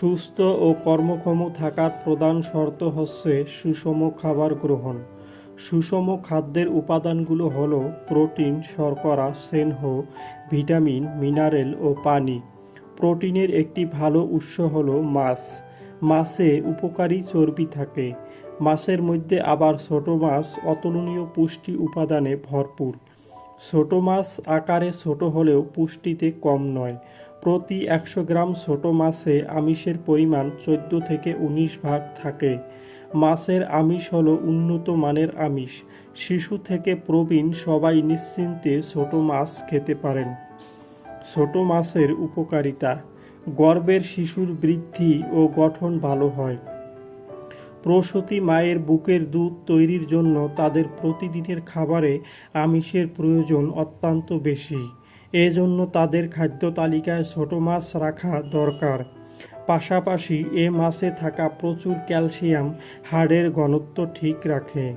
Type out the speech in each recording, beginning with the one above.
সুস্থ ও কর্মক্ষম থাকার প্রধান শর্ত হচ্ছে সুষম খাবার গ্রহণ। সুষম খাদ্যের উপাদানগুলো হল প্রোটিন, শর্করা, স্নেহ, ভিটামিন, মিনারেল ও পানি। প্রোটিনের একটি ভালো উৎস হলো মাছ। মাছে উপকারী চর্বি থাকে। মাছের মধ্যে আবার ছোট মাছ অতুলনীয় পুষ্টি উপাদানে ভরপুর। ছোট মাছ আকারে ছোট হলেও পুষ্টিতে কম নয়। প্রতি একশো গ্রাম ছোট মাছে আমিষের পরিমাণ চোদ্দ থেকে উনিশ ভাগ থাকে। মাছের আমিষ হলো উন্নত মানের আমিষ। শিশু থেকে প্রবীণ সবাই নিশ্চিন্তে ছোট মাছ খেতে পারেন। ছোট মাছের উপকারিতা গর্ভের শিশুর বৃদ্ধি ও গঠন ভালো হয়। প্রসূতি মায়ের বুকের দুধ তৈরির জন্য তাদের প্রতিদিনের খাবারে আমিষের প্রয়োজন অত্যন্ত বেশি। এজন্য তাদের খাদ্য তালিকায় ছোট মাছ রাখা দরকার। পাশাপাশি এ মাছে থাকা প্রচুর ক্যালসিয়াম হাড়ের ঘনত্ব ঠিক রাখে।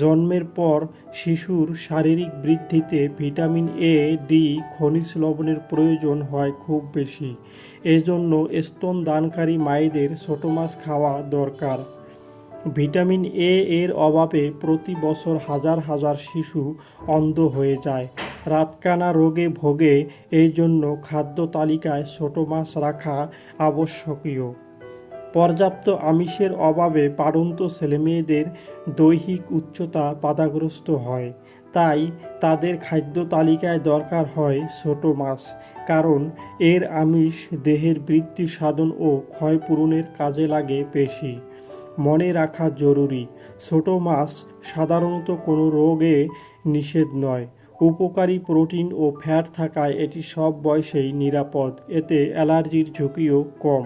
জন্মের পর শিশুর শারীরিক বৃদ্ধিতে ভিটামিন এ ডি খনিজ লবণের প্রয়োজন হয় খুব বেশি। এজন্য স্তন দানকারী মায়েদের ছোট মাছ খাওয়া দরকার। ভিটামিন এ এর অভাবে প্রতি বছর হাজার হাজার শিশু অন্ধ হয়ে যায়। রাতকানা রোগে ভোগে, এই জন্য খাদ্য তালিকায় ছোট মাছ রাখা আবশ্যকীয়। পর্যাপ্ত আমিষের অভাবে পারন্ত ছেলেমেয়েদের দৈহিক উচ্চতা বাধাগ্রস্ত হয়। তাই তাদের খাদ্য তালিকায় দরকার হয় ছোট মাছ, কারণ এর আমিষ দেহের বৃদ্ধি সাধন ও ক্ষয়পূরণের কাজে লাগে বেশি। মনে রাখা জরুরি, ছোট মাছ সাধারণত কোনো রোগে নিষেধ নয়। উপকারী প্রোটিন ও ফ্যাট থাকায় এটি সব বয়সেই নিরাপদ। এতে অ্যালার্জির ঝুঁকিও কম।